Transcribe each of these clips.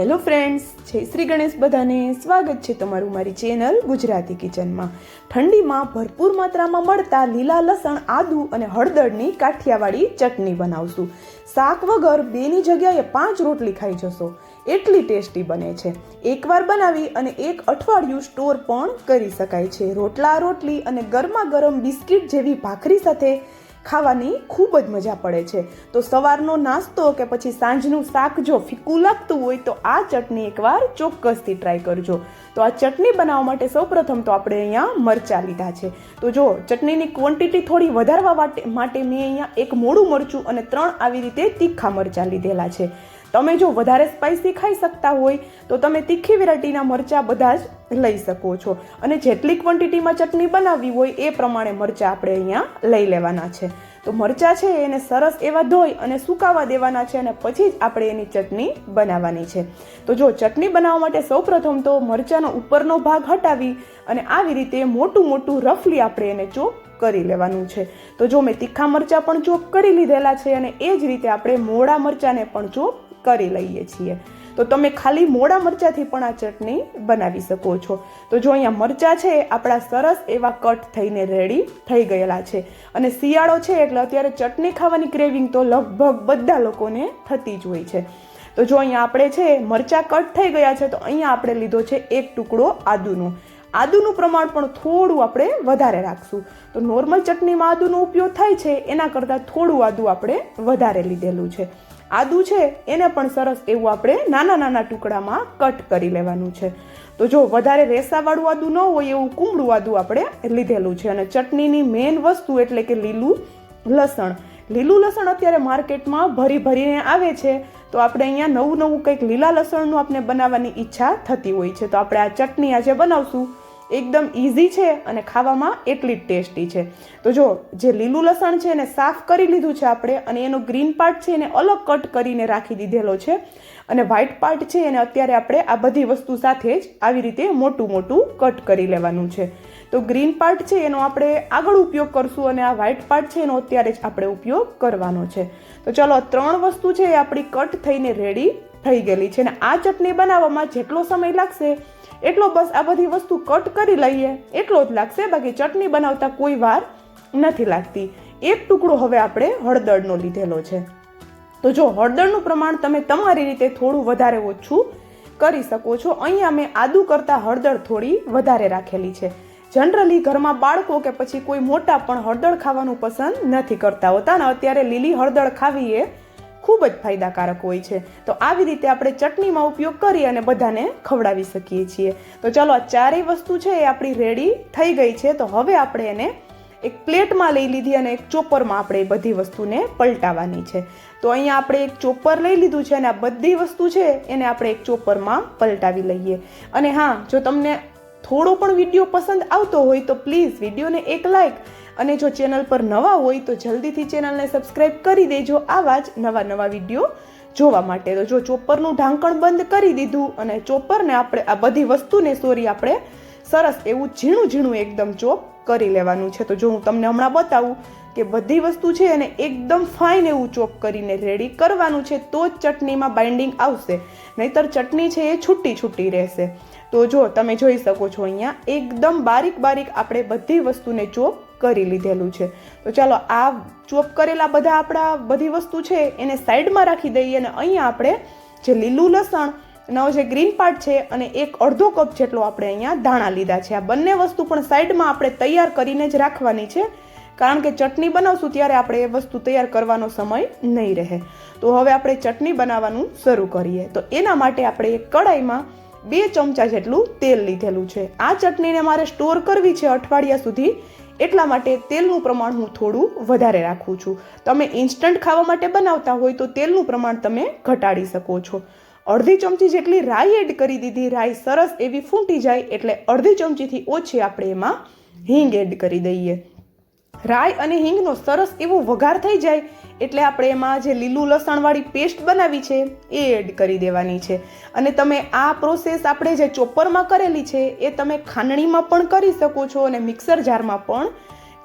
Hello friends જય શ્રી ગણેશ બધાને સ્વાગત છે તમારું મારી ચેનલ ગુજરાતી કિચનમાં. ઠંડીમાં ભરપૂર માત્રામાં મળતા લીલા લસણ, આદુ અને હળદરની કાઠિયાવાડી ચટણી બનાવશું. શાક વગર બેની જગ્યાએ પાંચ રોટલી ખાઈ જશો. એટલી ટેસ્ટી બને છે. એકવાર બનાવી અને એક અઠવાડિયું સ્ટોર પણ કરી શકાય છે. રોટલા, રોટલી અને ગરમા ગરમ બિસ્કિટ જેવી ભાખરી સાથે ખાવાની ખૂબ જ મજા પડે છે. તો સવારનો નાસ્તો કે પછી સાંજનું શાક જો ફીકું લાગતું હોય તો આ ચટણી એકવાર ચોક્કસથી ટ્રાય કરજો. તો આ ચટણી બનાવવા માટે સૌપ્રથમ તો આપણે અહીંયા મરચાં લીધા છે. તો જો ચટણીની ક્વોન્ટિટી થોડી વધારવા માટે મેં અહીંયા એક મોડું મરચું અને ત્રણ આવી રીતે તીખા મરચાં લીધેલા છે. તમે જો વધારે સ્પાઇસી ખાઈ શકતા હોય, તો તમે તીખી વેરાયટીના મરચાં બધા જ લઈ શકો છો. અને જેટલી ક્વોન્ટિટીમાં ચટણી બનાવવી હોય, એ પ્રમાણે મરચાં આપણે અહીંયા લઈ લેવાના છે. તો મરચાં છે, એને સરસ એવા ધોઈ અને સુકાવા દેવાના છે અને પછી જ આપણે એની ચટણી બનાવવાની છે. તો જો ચટણી બનાવવા માટે સૌપ્રથમ તો મરચાંનો ઉપરનો ભાગ હટાવી અને આવી રીતે મોટું મોટું રફલી આપણે એને ચોપ કરી લેવાનું છે. તો જો મેં તીખા મરચાં પણ ચોપ કરી લીધેલા છે અને એ જ રીતે આપણે મોડા મરચાંને પણ ચોપ કરી લઈએ છીએ. તો તમે ખાલી મોડા મરચાંથી પણ આ ચટણી બનાવી શકો છો. તો જો અહીંયા મરચાં છે આપણા સરસ એવા કટ થઈને રેડી થઈ ગયેલા છે. અને શિયાળો છે, એટલે અત્યારે ચટણી ખાવાની ક્રેવિંગ તો લગભગ બધા લોકોને થતી જ હોય છે. તો જો અહીંયા આપણે છે, મરચાં કટ થઈ ગયા છે, તો અહીંયા આપણે લીધો છે એક ટુકડો આદુનો. આદુનું પ્રમાણ પણ થોડું આપણે વધારે રાખશું. તો નોર્મલ ચટણીમાં આદુનો ઉપયોગ થાય છે, એના કરતાં થોડું આદુ આપણે વધારે લીધેલું છે. આદુ છે, એને પણ સરસ એવું આપણે નાના નાના ટુકડામાં કટ કરી લેવાનું છે. તો જો વધારે રેસાવાળું આદુ ન હોય, એવું કુમળું આદુ આપણે લીધેલું છે. અને ચટણીની મેઇન વસ્તુ એટલે કે લીલું લસણ. લીલું લસણ અત્યારે માર્કેટમાં ભરી ભરીને આવે છે. તો આપણે અહીંયા નવું નવું કંઈક લીલા લસણનું આપણે બનાવવાની ઈચ્છા થતી હોય છે. તો આપણે આ ચટણી આજે બનાવશું. એકદમ ઇઝી છે અને ખાવામાં એટલી જ ટેસ્ટી છે. તો જો, જે લીલું લસણ છે એને સાફ કરી લીધું છે આપણે અને એનો ગ્રીન પાર્ટ છે એને અલગ કટ કરીને રાખી દીધેલો છે અને વ્હાઇટ પાર્ટ છે એને અત્યારે આપણે આ બધી વસ્તુ સાથે જ આવી રીતે મોટું મોટું કટ કરી લેવાનું છે. તો ગ્રીન પાર્ટ છે એનો આપણે આગળ ઉપયોગ કરશું અને આ વ્હાઇટ પાર્ટ છે એનો અત્યારે જ આપણે ઉપયોગ કરવાનો છે. તો ચલો ત્રણ વસ્તુ છે એ આપણી કટ થઈને રેડી થઈ ગયેલી છે અને આ ચટણી બનાવવામાં જેટલો સમય લાગશે, એટલો બસ આ બધી વસ્તુ કટ કરી લઈએ. એટલો જ લાગશે, બાકી ચટણી બનાવતા કોઈ વાર નથી લાગતી. એક ટુકડો હવે આપણે હળદરનો લીધેલો છે. તો જો હળદરનું પ્રમાણ તમે તમારી રીતે થોડું વધારે ઓછું કરી શકો છો. અહીંયા મેં આદુ કરતાં હળદર થોડી વધારે રાખેલી છે. જનરલી ઘરમાં બાળકો કે પછી કોઈ મોટા પણ હળદર ખાવાનું પસંદ નથી કરતા હોતા અને અત્યારે લીલી હળદર ખાવી એ ખૂબ જ ફાયદાકારક હોય છે. તો આવી રીતે આપણે ચટણીમાં ઉપયોગ કરી અને બધાને ખવડાવી શકીએ છીએ. તો ચલો, આ ચારેય વસ્તુ છે એ આપણી રેડી થઈ ગઈ છે. તો હવે આપણે એને એક પ્લેટમાં લઈ લીધી અને એક ચોપરમાં આપણે એ બધી વસ્તુને પલટાવવાની છે. તો અહીંયા આપણે એક ચોપર લઈ લીધું છે અને આ બધી વસ્તુ છે એને આપણે એક ચોપરમાં પલટાવી લઈએ. અને હા, જો તમને થોડો પણ વીડિયો પસંદ આવતો હોય તો પ્લીઝ વિડીયોને એક લાઈક અને જો ચેનલ પર નવા હોય તો જલ્દીથી ચેનલને સબસ્ક્રાઈબ કરી દેજો આવા જ નવા નવા વીડિયો જોવા માટે. તો જો ચોપરનું ઢાંકણ બંધ કરી દીધું અને ચોપરને આપણે આ બધી વસ્તુને સોરી આપણે સરસ એવું ઝીણું ઝીણું એકદમ ચોપ કરી લેવાનું છે. તો જો હું તમને હમણાં બતાવું કે બધી વસ્તુ છે એને એકદમ ફાઇન એવું ચોપ કરીને રેડી કરવાનું છે તો જ ચટણીમાં બાઇન્ડિંગ આવશે. નહીતર ચટણી છે એ છૂટી છૂટી રહેશે. તો જો તમે જોઈ શકો છો અહીંયા એકદમ બારીક બારીક આપણે બધી વસ્તુને ચોપ કરી લીધેલું છે. તો ચાલો આ ચોપ કરેલા બધા આપણા બધી વસ્તુ છે એને સાઈડમાં રાખી દઈએ અને અહીંયા આપણે જે લીલું લસણ નો જે ગ્રીન પાર્ટ છે અને એક અડધો કપ જેટલો આપણે અહીંયા દાણા લીધા છે. આ બંને વસ્તુ પણ સાઈડમાં આપણે તૈયાર કરીને જ રાખવાની છે. કારણ કે ચટણી બનાવશું ત્યારે આપણે એ વસ્તુ તૈયાર કરવાનો સમય નહીં રહે. તો હવે આપણે ચટણી બનાવવાનું શરૂ કરીએ. તો એના માટે આપણે એક કડાઈમાં બે ચમચા જેટલું તેલ લીધેલું છે. આ ચટણીને મારે સ્ટોર કરવી છે અઠવાડિયા સુધી. એટલા માટે તેલનું પ્રમાણ હું થોડું વધારે રાખું છું. તમે ઇન્સ્ટન્ટ ખાવા માટે બનાવતા હોય તો તેલનું પ્રમાણ તમે ઘટાડી શકો છો. અડધી ચમચી જેટલી રાઈ એડ કરી દીધી. રાઈ સરસ એવી ફૂંટી જાય એટલે અડધી ચમચીથી ઓછી આપણે એમાં હિંગ એડ કરી દઈએ. રાઈ અને હિંગનો સરસ એવો વઘાર થઈ જાય એટલે આપણે એમાં જે લીલું લસણવાળી પેસ્ટ બનાવી છે, એ એડ કરી દેવાની છે. અને તમે આ પ્રોસેસ આપણે જે ચોપરમાં કરેલી છે, એ તમે ખાંડણીમાં પણ કરી શકો છો અને મિક્સર જારમાં પણ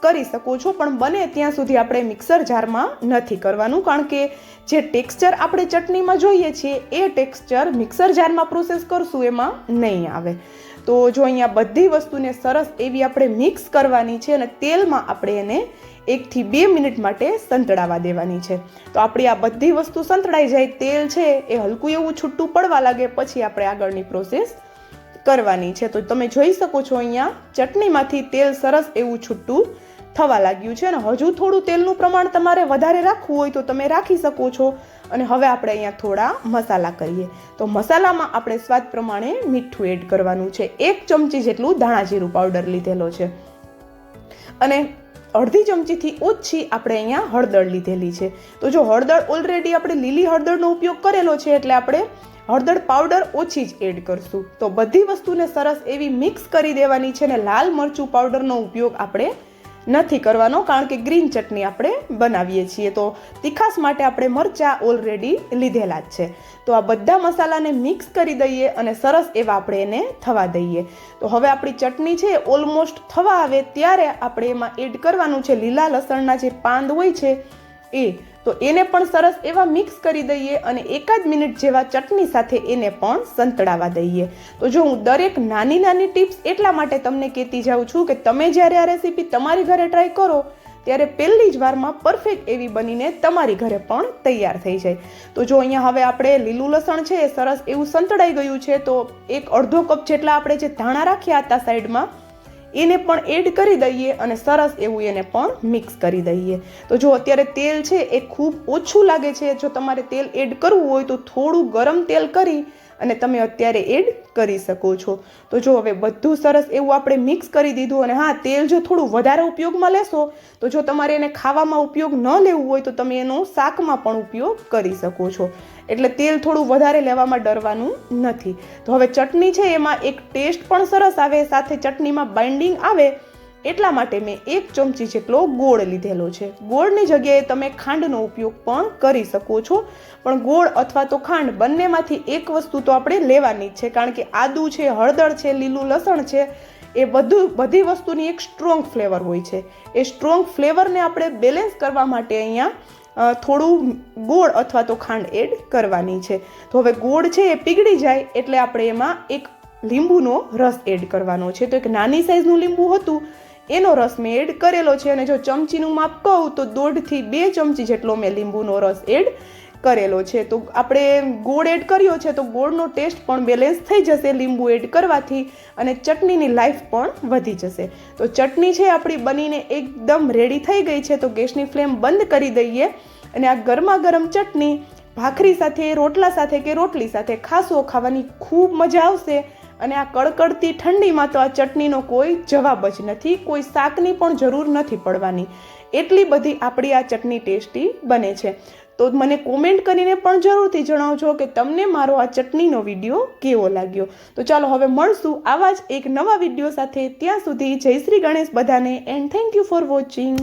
કરી શકો છો. પણ બને ત્યાં સુધી આપણે મિક્સર જારમાં નથી કરવાનું, કારણ કે જે ટેક્સચર આપણે ચટણીમાં જોઈએ છીએ, એ ટેક્સચર મિક્સર જારમાં પ્રોસેસ કરશું, એમાં નહીં આવે. તો જો અહીંયા બધી વસ્તુને સરસ એવી આપણે મિક્સ કરવાની છે અને તેલમાં આપણે એને એકથી બે મિનિટ માટે સંતળાવા દેવાની છે. તો આપણી આ બધી વસ્તુ સંતળાઈ જાય, તેલ છે એ હલકું એવું છૂટું પડવા લાગે, પછી આપણે આગળની પ્રોસેસ કરવાની છે. તો તમે જોઈ શકો છો અહીંયા ચટણીમાંથી તેલ સરસ એવું છૂટું થવા લાગ્યું છે અને હજુ થોડું તેલનું પ્રમાણ તમારે વધારે રાખવું હોય તો તમે રાખી શકો છો. અને હવે આપણે અહીંયા થોડા મસાલા કરીએ. તો મસાલામાં આપણે સ્વાદ પ્રમાણે મીઠું એડ કરવાનું છે. એક ચમચી જેટલું ધાણા જીરું પાવડર લીધેલો છે. અને અડધી ચમચીથી ઓછી આપણે અહીંયા હળદર લીધેલી છે. તો જો હળદર ઓલરેડી આપણે લીલી હળદરનો ઉપયોગ કરેલો છે એટલે આપણે હળદર પાવડર ઓછી જ એડ કરશું. તો બધી વસ્તુને સરસ એવી મિક્સ કરી દેવાની છે અને લાલ મરચું પાવડરનો ઉપયોગ આપણે નથી કરવાનો, કારણ કે ગ્રીન ચટણી આપણે બનાવીએ છીએ. તો તીખાસ માટે આપણે મરચાં ઓલરેડી લીધેલા જ છે. તો આ બધા મસાલાને મિક્સ કરી દઈએ અને સરસ એવા આપણે એને થવા દઈએ. તો હવે આપણી ચટણી છે ઓલમોસ્ટ થવા આવે, ત્યારે આપણે એમાં એડ કરવાનું છે લીલા લસણના જે પાંદ હોય છે એ તો એને પણ સરસ એવા મિક્સ કરી દઈએ અને એકાદ મિનિટ જેવા ચટણી સાથે એને પણ સંતળાવા દઈએ. તો જો હું દરેક નાની નાની ટિપ્સ એટલા માટે તમને કહેતી જાઉં છું કે તમે જ્યારે આ રેસીપી તમારી ઘરે ટ્રાય કરો, ત્યારે પહેલી જ વારમાં પરફેક્ટ એવી બનીને તમારી ઘરે પણ તૈયાર થઈ જાય. તો જો અહીંયા હવે આપણે લીલું લસણ છે એ સરસ એવું સંતળાઈ ગયું છે, તો એક અડધો કપ જેટલા આપણે જે ધાણા રાખ્યા હતા સાઈડમાં એને પણ એડ કરી દઈએ અને સરસ એવું એને પણ મિક્સ કરી દઈએ. તો જો અત્યારે તેલ છે એ ખૂબ ઓછું લાગે છે, જો તમારે તેલ એડ કરવું હોય તો થોડું ગરમ તેલ કરી અને તમે અત્યારે એડ કરી શકો છો. તો જો હવે બધું સરસ એવું આપણે મિક્સ કરી દીધું અને હા, તેલ જો થોડું વધારે ઉપયોગમાં લેશો, તો જો તમારે એને ખાવામાં ઉપયોગ ન લેવું હોય તો તમે એનો શાકમાં પણ ઉપયોગ કરી શકો છો. એટલે તેલ થોડું વધારે લેવામાં ડરવાનું નથી. તો હવે ચટણી છે એમાં એક ટેસ્ટ પણ સરસ આવે, સાથે ચટણીમાં બાઇન્ડિંગ આવે એટલા માટે મેં એક ચમચી જેટલો ગોળ લીધેલો છે. ગોળની જગ્યાએ તમે ખાંડનો ઉપયોગ પણ કરી શકો છો. પણ ગોળ અથવા તો ખાંડ બંનેમાંથી એક વસ્તુ તો આપણે લેવાની જ છે, કારણ કે આદુ છે, હળદર છે, લીલું લસણ છે, એ બધું, બધી વસ્તુની એક સ્ટ્રોંગ ફ્લેવર હોય છે. એ સ્ટ્રોંગ ફ્લેવરને આપણે બેલેન્સ કરવા માટે અહીંયા થોડું ગોળ અથવા તો ખાંડ એડ કરવાની છે. તો હવે ગોળ છે એ પીગળી જાય, એટલે આપણે એમાં એક લીંબુનો રસ એડ કરવાનો છે. તો એક નાની સાઇઝનું લીંબુ હતું એનો રસ મેં એડ કરેલો છે અને જો ચમચીનું માપ કહું તો દોઢથી બે ચમચી જેટલો મેં લીંબુનો રસ એડ કરેલો છે. તો આપણે ગોળ એડ કર્યો છે તો ગોળનો ટેસ્ટ પણ બેલેન્સ થઈ જશે લીંબુ એડ કરવાથી અને ચટણીની લાઈફ પણ વધી જશે. તો ચટણી છે આપણી બનીને એકદમ રેડી થઈ ગઈ છે તો ગેસની ફ્લેમ બંધ કરી દઈએ અને આ ગરમા ગરમ ચટણી ભાખરી સાથે, રોટલા સાથે કે રોટલી સાથે ખાસો ખાવાની ખૂબ મજા આવશે. અને આ કડકડતી ઠંડીમાં તો આ ચટણીનો કોઈ જવાબ જ નથી, કોઈ શાકની પણ જરૂર નથી પડવાની. એટલી બધી આપણી આ ચટણી ટેસ્ટી બને છે. તો મને કોમેન્ટ કરીને પણ જરૂરથી જણાવજો કે તમને મારો આ ચટણીનો વીડિયો કેવો લાગ્યો. તો ચાલો હવે મળશું આવા જ એક નવા વીડિયો સાથે. ત્યાં સુધી જય શ્રી ગણેશ બધાને and thank you for watching